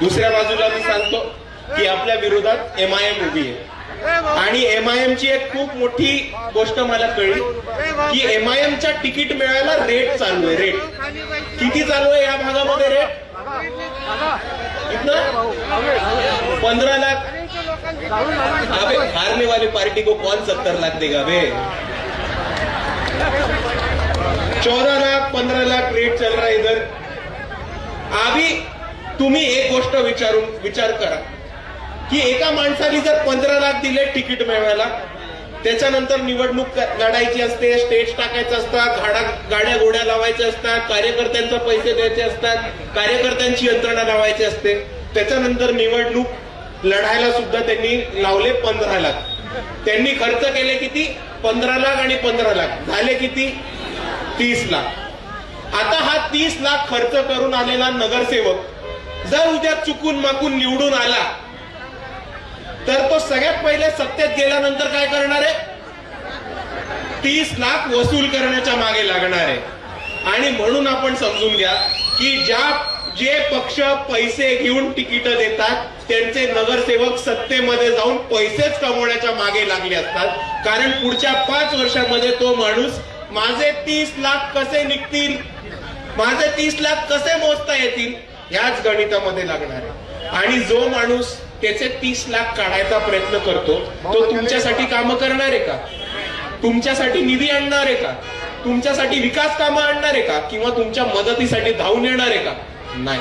दुसऱ्या बाजूला मी सांगतो की आपल्या विरोधात एम आय एम उभी आहे. आणि एम आय एम ची एक खूप मोठी गोष्ट मला कळली की एम आय एमच्या तिकीट मिळायला रेट चालू आहे रेट किती चालू आहे या भागामध्ये रेट पंधरा पंद्रह लाख. अबे हारने वाली पार्टी को कौन सत्तर लाख देगा बे चौदह लाख पंद्रह लाख रेट चल रहा है इधर. अभी तुम्ही एक गोष्ट विचारून विचार करा. की एका माणसाने जर पंधरा लाख दिले तिकीट मिळवायला त्याच्यानंतर निवडणूक लढायची असते स्टेज टाकायचं असतात गाड्या गाड्या गोड्या लावायच्या असतात कार्यकर्त्यांचे पैसे द्यायचे असतात कार्यकर्त्यांची यंत्रणा लावायची असते त्याच्यानंतर निवडणूक लढायला सुद्धा त्यांनी लावले पंधरा लाख. त्यांनी खर्च केले किती? पंधरा लाख आणि पंधरा लाख. झाले किती? तीस लाख. आता हा तीस लाख खर्च करून आलेला नगरसेवक जर उद्या चुकून माकून निवडून आला तर तो सगळ्यात पहिले सत्तेत गेल्यानंतर काय करणार आहे? तीस लाख वसूल करण्याच्या मागे लागणार आहे. आणि म्हणून आपण समजून घ्या की ज्या जे पक्ष पैसे घेऊन तिकीट देतात त्यांचे नगरसेवक सत्तेमध्ये जाऊन पैसेच कमवण्याच्या मागे लागले असतात. कारण पुढच्या पाच वर्षामध्ये तो माणूस माझे तीस लाख कसे निघतील? माझे तीस लाख कसे मोजता येतील? ह्याच गणितामध्ये लागणार आहे. आणि जो माणूस त्याचे तीस लाख काढायचा प्रयत्न करतो तो तुमच्यासाठी कामं करणार आहे का? तुमच्यासाठी निधी आणणार आहे का? तुमच्यासाठी विकास कामं आणणार आहे का? किंवा तुमच्या मदतीसाठी धावून येणार आहे का? नाही.